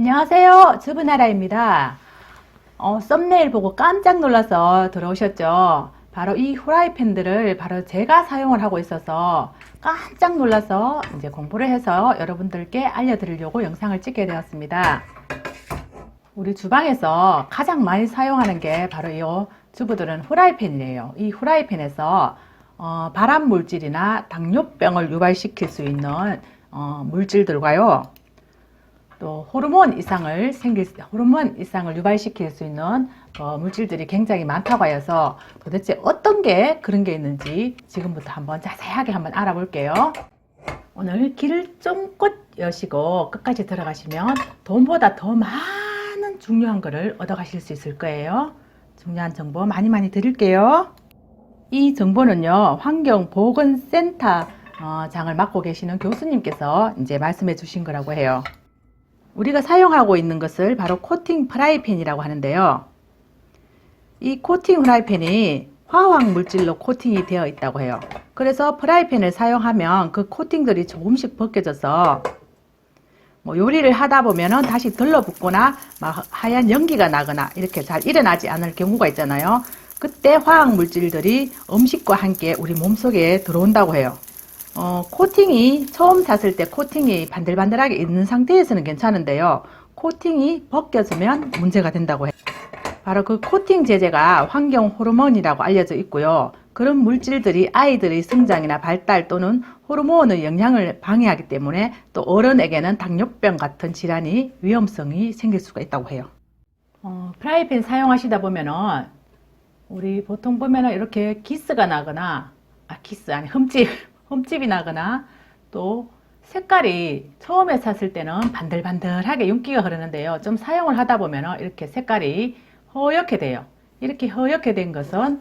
안녕하세요. 주부나라입니다. 어, 썸네일 보고 깜짝 놀라서 들어오셨죠? 바로 이 후라이팬들을 바로 제가 사용을 하고 있어서 깜짝 놀라서 이제 공부를 해서 여러분들께 알려드리려고 영상을 찍게 되었습니다. 우리 주방에서 가장 많이 사용하는 게 바로 이 주부들은 후라이팬이에요. 이 후라이팬에서 어, 발암 물질이나 당뇨병을 유발시킬 수 있는 어, 물질들과요. 또 호르몬 이상을 생길 수- 호르몬 이상을 유발시킬 수 있는 어, 물질들이 굉장히 많다고 하여서 도대체 어떤 게 그런 게 있는지 지금부터 한번 자세하게 한번 알아볼게요. 오늘 쫑긋 여시고 끝까지 들어가시면 돈보다 더 많은 중요한 거를 얻어가실 수 있을 거예요. 중요한 정보 많이 많이 드릴게요. 이 정보는요, 환경보건센터 어, 장을 맡고 계시는 교수님께서 이제 말씀해 주신 거라고 해요. 우리가 사용하고 있는 것을 바로 코팅 프라이팬이라고 하는데요. 이 코팅 프라이팬이 화학 물질로 코팅이 되어 있다고 해요. 그래서 프라이팬을 사용하면 그 코팅들이 조금씩 벗겨져서 뭐 요리를 하다 보면은 다시 들러붙거나 막 하얀 연기가 나거나 이렇게 잘 일어나지 않을 경우가 있잖아요. 그때 화학 물질들이 음식과 함께 우리 몸속에 들어온다고 해요. 어, 코팅이 처음 샀을 때 코팅이 반들반들하게 있는 상태에서는 괜찮은데요. 코팅이 벗겨지면 문제가 된다고 해요. 바로 그 코팅 제제가 환경 호르몬이라고 알려져 있고요. 그런 물질들이 아이들의 성장이나 발달 또는 호르몬의 영향을 방해하기 때문에 또 어른에게는 당뇨병 같은 질환이 위험성이 생길 수가 있다고 해요. 어, 프라이팬 사용하시다 보면은 우리 보통 보면은 이렇게 기스가 나거나 아 기스 아니 흠집 흠집이 나거나 또 색깔이 처음에 샀을 때는 반들반들하게 윤기가 흐르는데요. 좀 사용을 하다 보면은 이렇게 색깔이 허옇게 돼요. 이렇게 허옇게 된 것은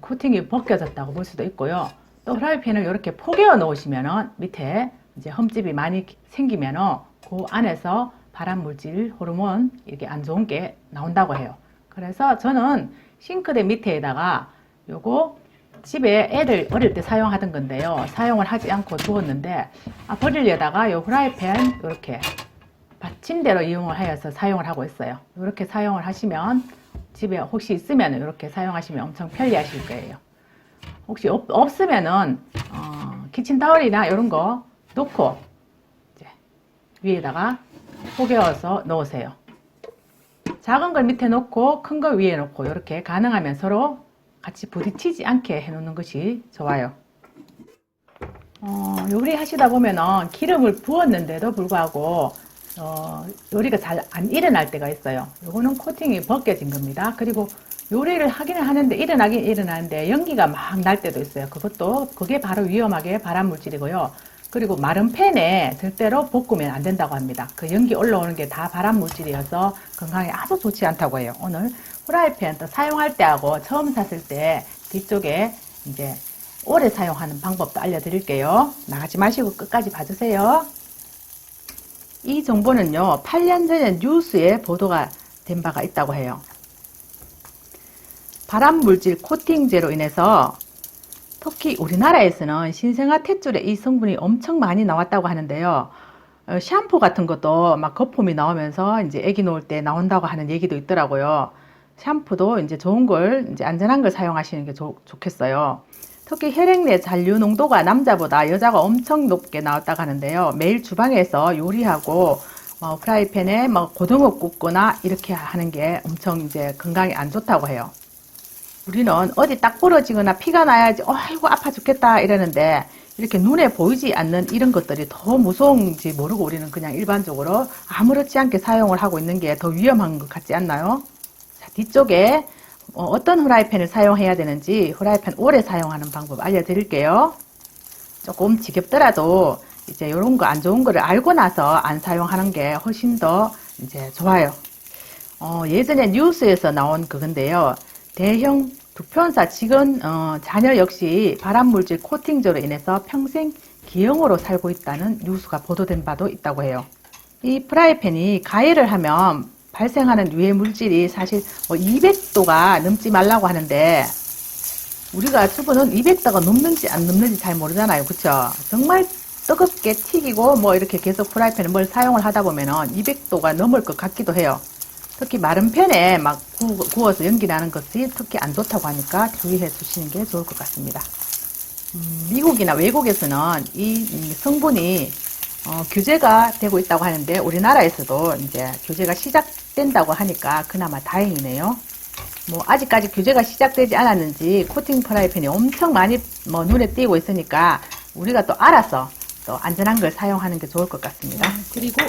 코팅이 벗겨졌다고 볼 수도 있고요. 또 프라이팬을 이렇게 포개어 놓으시면은 밑에 이제 흠집이 많이 생기면은 그 안에서 발암 물질, 호르몬 이렇게 안 좋은 게 나온다고 해요. 그래서 저는 싱크대 밑에다가 요거 집에 애들 어릴 때 사용하던 건데요. 사용을 하지 않고 두었는데 아, 버리려다가 요 프라이팬 이렇게 받침대로 이용을 하여서 사용을 하고 있어요. 이렇게 사용을 하시면 집에 혹시 있으면 이렇게 사용하시면 엄청 편리하실 거예요. 혹시 없, 없으면은 어, 키친타월이나 이런 거 놓고 위에다가 포개어서 넣으세요. 작은 걸 밑에 놓고 큰거 위에 놓고 이렇게 가능하면 서로 같이 부딪히지 않게 해놓는 것이 좋아요. 어, 요리 하시다 보면은 기름을 부었는데도 불구하고 어, 요리가 잘 안 일어날 때가 있어요. 요거는 코팅이 벗겨진 겁니다. 그리고 요리를 하기는 하는데 일어나긴 일어나는데 연기가 막 날 때도 있어요. 그것도 그게 바로 위험하게 발암 물질이고요. 그리고 마른 팬에 절대로 볶으면 안 된다고 합니다. 그 연기 올라오는 게 다 발암 물질이어서 건강에 아주 좋지 않다고 해요. 오늘 후라이팬 또 사용할 때하고 처음 샀을 때 뒤쪽에 이제 오래 사용하는 방법도 알려드릴게요. 나가지 마시고 끝까지 봐주세요. 이 정보는요, 8년 전에 뉴스에 보도가 된 바가 있다고 해요. 발암 물질 코팅제로 인해서 특히 우리나라에서는 신생아 탯줄에 이 성분이 엄청 많이 나왔다고 하는데요. 어, 샴푸 같은 것도 막 거품이 나오면서 이제 아기 놓을 때 나온다고 하는 얘기도 있더라고요. 샴푸도 이제 좋은 걸, 이제 안전한 걸 사용하시는 게 좋, 좋겠어요. 특히 혈액 내 잔류 농도가 남자보다 여자가 엄청 높게 나왔다고 하는데요. 매일 주방에서 요리하고 뭐 프라이팬에 뭐 고등어 굽거나 이렇게 하는 게 엄청 이제 건강에 안 좋다고 해요. 우리는 어디 딱 부러지거나 피가 나야지 아이고 아파 죽겠다 이러는데 이렇게 눈에 보이지 않는 이런 것들이 더 무서운지 모르고 우리는 그냥 일반적으로 아무렇지 않게 사용을 하고 있는 게 더 위험한 것 같지 않나요? 자, 뒤쪽에 어, 어떤 후라이팬을 사용해야 되는지 후라이팬 오래 사용하는 방법 알려드릴게요. 조금 지겹더라도 이제 이런 거 안 좋은 거를 알고 나서 안 사용하는 게 훨씬 더 이제 좋아요. 어, 예전에 뉴스에서 나온 그건데요. 대형 두편사 직원 어, 자녀 역시 발암물질 코팅제로 인해서 평생 기형으로 살고 있다는 뉴스가 보도된 바도 있다고 해요. 이 프라이팬이 가열을 하면 발생하는 유해 물질이 사실 뭐 200도가 넘지 말라고 하는데 우리가 주부는 200도가 넘는지 안 넘는지 잘 모르잖아요. 그쵸? 정말 뜨겁게 튀기고 뭐 이렇게 계속 프라이팬에 뭘 사용을 하다 보면은 200도가 넘을 것 같기도 해요. 특히 마른 팬에 막 구, 구워서 연기 나는 것이 특히 안 좋다고 하니까 주의해 주시는 게 좋을 것 같습니다. 음, 미국이나 외국에서는 이 음, 성분이 어, 규제가 되고 있다고 하는데 우리나라에서도 이제 규제가 시작 된다고 하니까 그나마 다행이네요. 뭐 아직까지 규제가 시작되지 않았는지 코팅 프라이팬이 엄청 많이 뭐 눈에 띄고 있으니까 우리가 또 알아서 또 안전한 걸 사용하는 게 좋을 것 같습니다. 그리고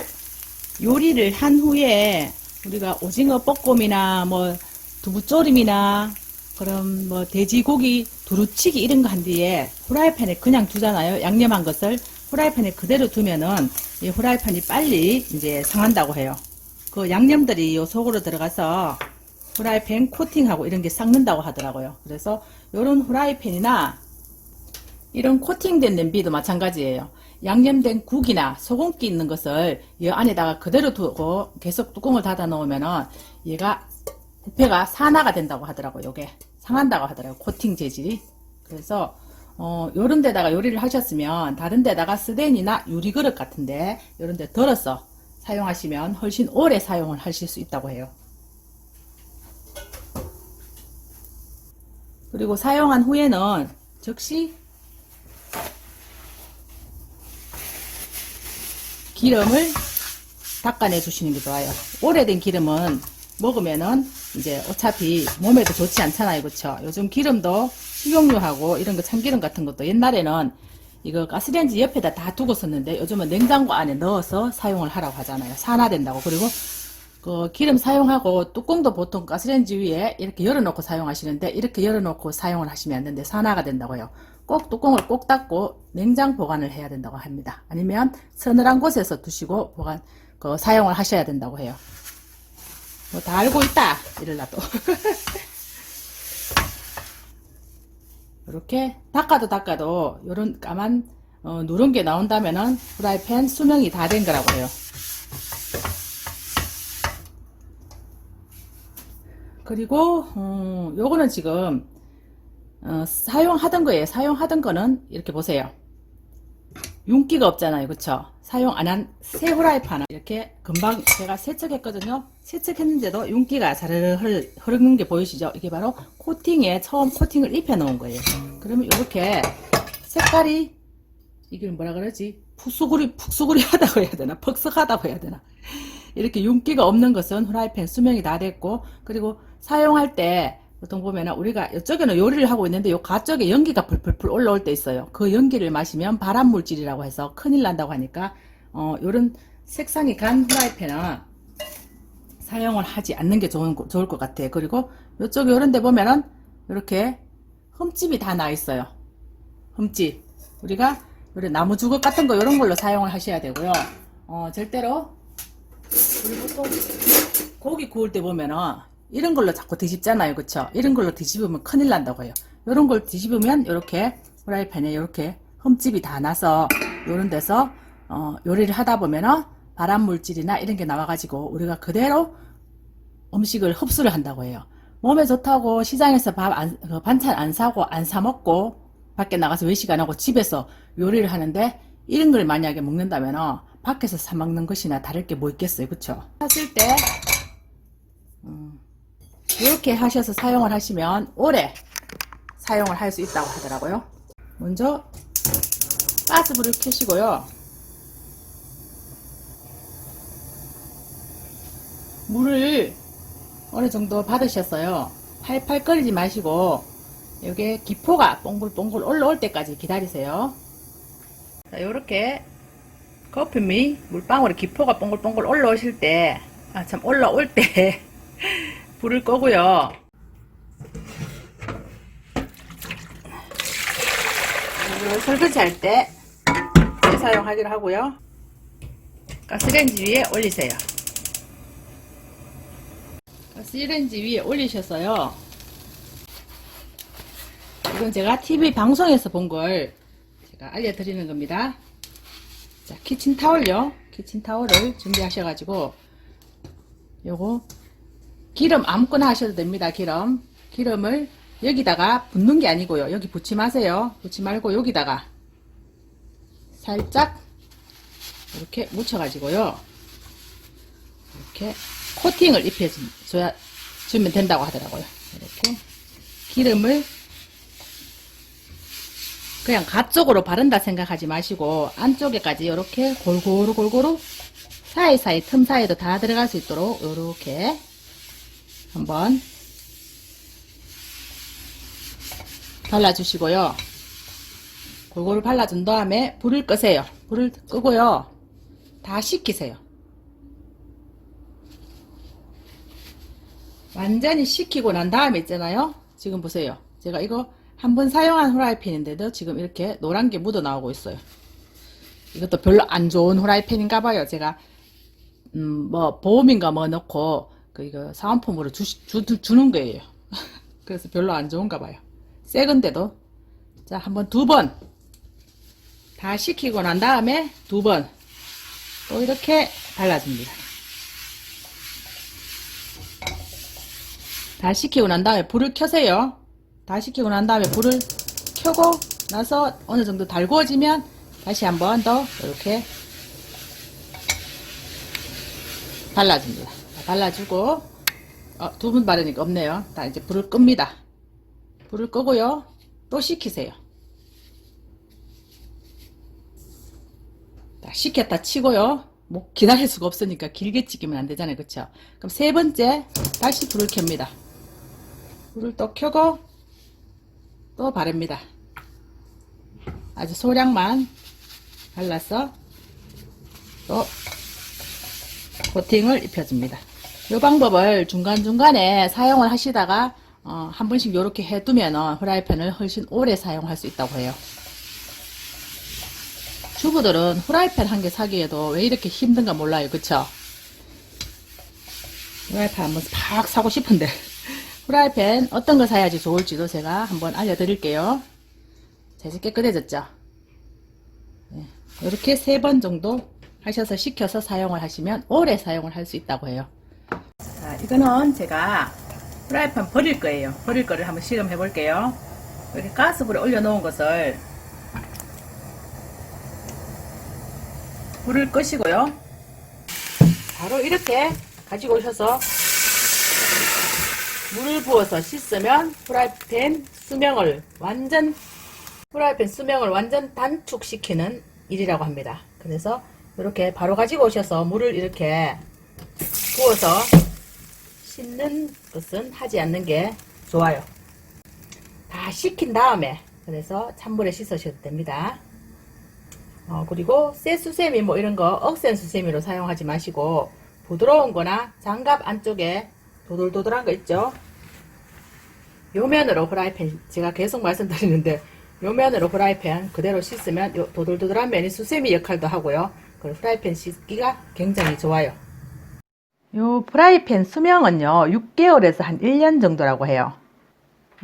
요리를 한 후에 우리가 오징어 볶음이나 뭐 두부조림이나 그럼 뭐 돼지고기 두루치기 이런 거 한 뒤에 후라이팬에 그냥 두잖아요. 양념한 것을 후라이팬에 그대로 두면은 이 후라이팬이 빨리 이제 상한다고 해요. 그 양념들이 요 속으로 들어가서 후라이팬 코팅하고 이런 게 삭는다고 하더라고요. 그래서 요런 후라이팬이나 이런 코팅된 냄비도 마찬가지예요. 양념된 국이나 소금기 있는 것을 이 안에다가 그대로 두고 계속 뚜껑을 닫아 놓으면은 얘가 부패가 산화가 된다고 하더라고요. 요게 상한다고 하더라고요. 코팅 재질이. 그래서 어 요런 데다가 요리를 하셨으면 다른 데다가 스덴이나 유리 그릇 같은데 요런 데 덜어서 사용하시면 훨씬 오래 사용을 하실 수 있다고 해요. 그리고 사용한 후에는 즉시 기름을 닦아내 주시는 게 좋아요. 오래된 기름은 먹으면은 이제 어차피 몸에도 좋지 않잖아요. 그쵸? 요즘 기름도 식용유하고 이런 거 참기름 같은 것도 옛날에는 이거 가스레인지 옆에다 다 두고 썼는데 요즘은 냉장고 안에 넣어서 사용을 하라고 하잖아요. 산화된다고. 그리고 그 기름 사용하고 뚜껑도 보통 가스레인지 위에 이렇게 열어놓고 사용하시는데 이렇게 열어놓고 사용을 하시면 안 되는데 산화가 된다고요. 꼭 뚜껑을 꼭 닫고 냉장 보관을 해야 된다고 합니다. 아니면 서늘한 곳에서 두시고 보관 그 사용을 하셔야 된다고 해요. 뭐 다 알고 있다 이럴라도 이렇게 닦아도 닦아도 이런 까만 어, 누런 게 나온다면은 프라이팬 수명이 다 된 거라고 해요. 그리고 어, 요거는 지금 어, 사용하던 거예요. 사용하던 거는 이렇게 보세요. 윤기가 없잖아요. 그쵸? 사용 안 한 새 후라이팬은 이렇게 금방 제가 세척했거든요. 세척했는데도 윤기가 자르르 흐르- 흐르는 게 보이시죠? 이게 바로 코팅에 처음 코팅을 입혀 놓은 거예요. 그러면 이렇게 색깔이 이걸 뭐라 그러지? 푹수구리 푹수구리 하다고 해야 되나? 퍽석하다고 해야 되나? 이렇게 윤기가 없는 것은 후라이팬 수명이 다 됐고 그리고 사용할 때 보통 보면은 우리가 이쪽에는 요리를 하고 있는데 요 가쪽에 연기가 풀풀풀 올라올 때 있어요. 그 연기를 마시면 발암 물질이라고 해서 큰일 난다고 하니까 어 요런 색상이 간 후라이팬은 사용을 하지 않는 게 좋은, 거- 좋을 것 같아요. 그리고 이쪽에 이런 데 보면은 이렇게 흠집이 다 나 있어요. 흠집. 우리가 이런 나무 주걱 같은 거 이런 걸로 사용을 하셔야 되고요. 어, 절대로 그리고 또 고기 구울 때 보면은 이런 걸로 자꾸 뒤집잖아요. 그쵸? 이런 걸로 뒤집으면 큰일 난다고 해요. 이런 걸 뒤집으면 이렇게 프라이팬에 이렇게 흠집이 다 나서 이런 데서 어, 요리를 하다 보면은 발암 물질이나 이런 게 나와가지고 우리가 그대로 음식을 흡수를 한다고 해요. 몸에 좋다고 시장에서 밥 안, 그 반찬 안 사고 안 사 먹고 밖에 나가서 외식 안 하고 집에서 요리를 하는데 이런 걸 만약에 먹는다면 밖에서 사 먹는 것이나 다를 게 뭐 있겠어요. 그쵸? 하실 때 음, 이렇게 하셔서 사용을 하시면 오래 사용을 할 수 있다고 하더라고요. 먼저 가스불을 켜시고요. 물을 어느 정도 받으셨어요. 팔팔 끓이지 마시고 여기에 기포가 뽕글뽕글 올라올 때까지 기다리세요. 자, 요렇게 커피미 물방울에 기포가 뽕글뽕글 올라오실 때, 아, 참, 올라올 때, 불을 끄고요. 이걸 설거지 할 때, 재사용하기로 하고요. 가스레인지 위에 올리세요. 가스레인지 위에 올리셔서요. 이건 제가 TV 방송에서 본 걸 제가 알려드리는 겁니다. 자, 키친타올요. 키친타올을 준비하셔가지고, 요거, 기름 아무거나 하셔도 됩니다, 기름. 기름을 여기다가 붓는 게 아니고요. 여기 붓지 마세요. 붓지 말고 여기다가 살짝 이렇게 묻혀가지고요. 이렇게 코팅을 입혀줘야 주면 된다고 하더라고요. 이렇게 기름을 그냥 갓쪽으로 바른다 생각하지 마시고 안쪽에까지 이렇게 골고루 골고루 사이사이 틈 사이에도 다 들어갈 수 있도록 이렇게 한번 발라주시고요. 골고루 발라준 다음에 불을 끄세요. 불을 끄고요. 다 식히세요. 완전히 식히고 난 다음에 있잖아요. 지금 보세요. 제가 이거 한 번 사용한 후라이팬인데도 지금 이렇게 노란 게 묻어 나오고 있어요. 이것도 별로 안 좋은 후라이팬인가 봐요. 제가 음, 뭐 보험인가 뭐 넣고 그 이거 사은품으로 주, 주, 주는 거예요. 그래서 별로 안 좋은가 봐요. 새 건데도 자 한번 두 번 다 식히고 난 다음에 두 번 또 이렇게 발라줍니다. 다 식히고 난 다음에 불을 켜세요. 다 식히고 난 다음에 불을 켜고 나서 어느 정도 달구어지면 다시 한번 더 이렇게 발라줍니다. 발라주고 어, 두분 바르니까 없네요. 다 이제 불을 끕니다. 불을 끄고요. 또 식히세요. 자, 식혔다 치고요. 뭐 기다릴 수가 없으니까 길게 찍으면 안 되잖아요. 그쵸? 그럼 세 번째 다시 불을 켭니다. 불을 또 켜고 또 바릅니다. 아주 소량만 발라서 또 코팅을 입혀줍니다. 이 방법을 중간중간에 사용을 하시다가 어, 한 번씩 이렇게 해두면 후라이팬을 훨씬 오래 사용할 수 있다고 해요. 주부들은 후라이팬 한 개 사기에도 왜 이렇게 힘든가 몰라요. 그쵸? 후라이팬 한번 팍 사고 싶은데 후라이팬 어떤 거 사야지 좋을지도 제가 한번 알려드릴게요. 재질 깨끗해졌죠? 네, 이렇게 세 번 정도 하셔서 식혀서 사용을 하시면 오래 사용을 할 수 있다고 해요. 자, 이거는 제가 프라이팬 버릴 거예요. 버릴 거를 한번 실험해 볼게요. 이렇게 가스불에 올려놓은 것을 불을 끄시고요. 바로 이렇게 가지고 오셔서 물을 부어서 씻으면 프라이팬 수명을 완전 프라이팬 수명을 완전 단축시키는 일이라고 합니다. 그래서 이렇게 바로 가지고 오셔서 물을 이렇게 부어서 씻는 것은 하지 않는 게 좋아요. 다 식힌 다음에 그래서 찬물에 씻으셔도 됩니다. 어, 그리고 쇠 수세미 뭐 이런 거 억센 수세미로 사용하지 마시고 부드러운 거나 장갑 안쪽에 도돌도돌한 거 있죠? 요 면으로 프라이팬 제가 계속 말씀드리는데 요 면으로 프라이팬 그대로 씻으면 요 도돌도돌한 면이 수세미 역할도 하고요. 그리고 프라이팬 씻기가 굉장히 좋아요. 요 프라이팬 수명은요 6개월에서 한 1년 정도라고 해요.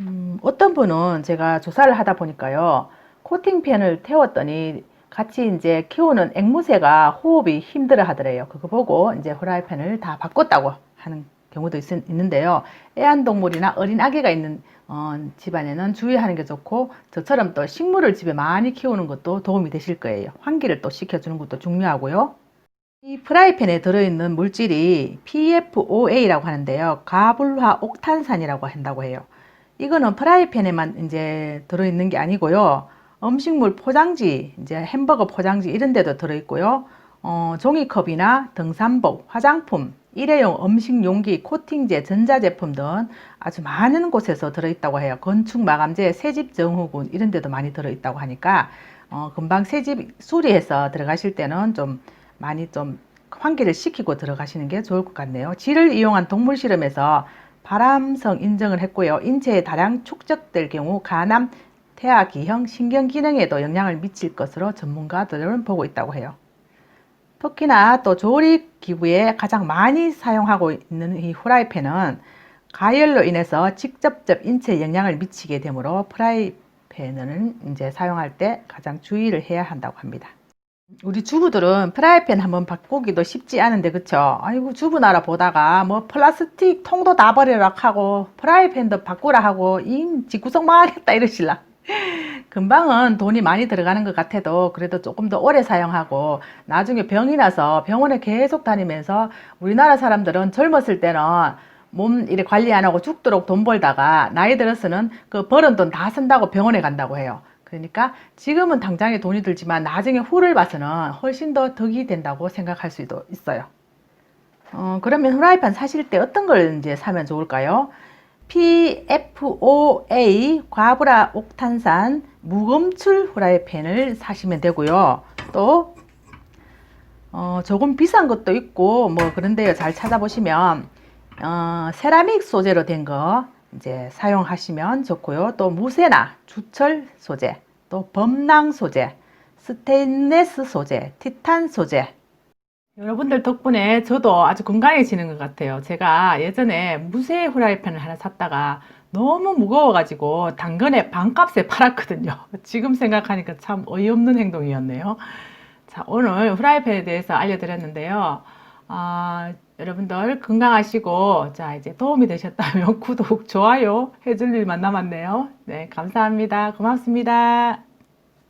음, 어떤 분은 제가 조사를 하다 보니까요 코팅팬을 태웠더니 같이 이제 키우는 앵무새가 호흡이 힘들어 하더래요. 그거 보고 이제 후라이팬을 다 바꿨다고 하는 경우도 있, 있는데요. 애완동물이나 어린 아기가 있는 어, 집안에는 주의하는 게 좋고 저처럼 또 식물을 집에 많이 키우는 것도 도움이 되실 거예요. 환기를 또 시켜주는 것도 중요하고요. 이 프라이팬에 들어있는 물질이 PFOA라고 하는데요. 가불화 옥탄산이라고 한다고 해요. 이거는 프라이팬에만 이제 들어있는 게 아니고요. 음식물 포장지, 이제 햄버거 포장지 이런 데도 들어있고요. 어, 종이컵이나 등산복, 화장품, 일회용 음식 용기, 코팅제, 전자제품 등 아주 많은 곳에서 들어있다고 해요. 건축 마감재, 새집 정후군 이런 데도 많이 들어있다고 하니까 어, 금방 새집 수리해서 들어가실 때는 좀 많이 좀 환기를 시키고 들어가시는 게 좋을 것 같네요. 질을 이용한 동물 실험에서 발암성 인정을 했고요. 인체에 다량 축적될 경우 간암, 태아 기형, 신경 기능에도 영향을 미칠 것으로 전문가들은 보고 있다고 해요. 특히나 또 조리 기구에 가장 많이 사용하고 있는 이 후라이팬은 가열로 인해서 직접적 인체에 영향을 미치게 되므로 프라이팬을 이제 사용할 때 가장 주의를 해야 한다고 합니다. 우리 주부들은 프라이팬 한번 바꾸기도 쉽지 않은데 그쵸? 아이고 주부 나라 보다가 뭐 플라스틱 통도 다 버리라 하고 프라이팬도 바꾸라 하고 이 집구석 망하겠다 이러실라 금방은 돈이 많이 들어가는 것 같아도 그래도 조금 더 오래 사용하고 나중에 병이 나서 병원에 계속 다니면서 우리나라 사람들은 젊었을 때는 몸 이래 관리 안 하고 죽도록 돈 벌다가 나이 들어서는 그 벌은 돈 다 쓴다고 병원에 간다고 해요. 그러니까 지금은 당장에 돈이 들지만 나중에 후를 봐서는 훨씬 더 덕이 된다고 생각할 수도 있어요. 어, 그러면 후라이팬 사실 때 어떤 걸 이제 사면 좋을까요? PFOA 과브라 옥탄산 무검출 후라이팬을 사시면 되고요. 또 어, 조금 비싼 것도 있고 뭐 그런데요. 잘 찾아보시면 어, 세라믹 소재로 된 거 이제 사용하시면 좋고요. 또 무쇠나 주철 소재, 또 범랑 소재, 스테인레스 소재, 티탄 소재 여러분들 덕분에 저도 아주 건강해지는 것 같아요. 제가 예전에 무쇠 후라이팬을 하나 샀다가 너무 무거워가지고 당근에 반값에 팔았거든요. 지금 생각하니까 참 어이없는 행동이었네요. 자, 오늘 후라이팬에 대해서 알려드렸는데요. 아, 여러분들 건강하시고, 자, 이제 도움이 되셨다면 구독, 좋아요 해줄 일만 남았네요. 네, 감사합니다. 고맙습니다.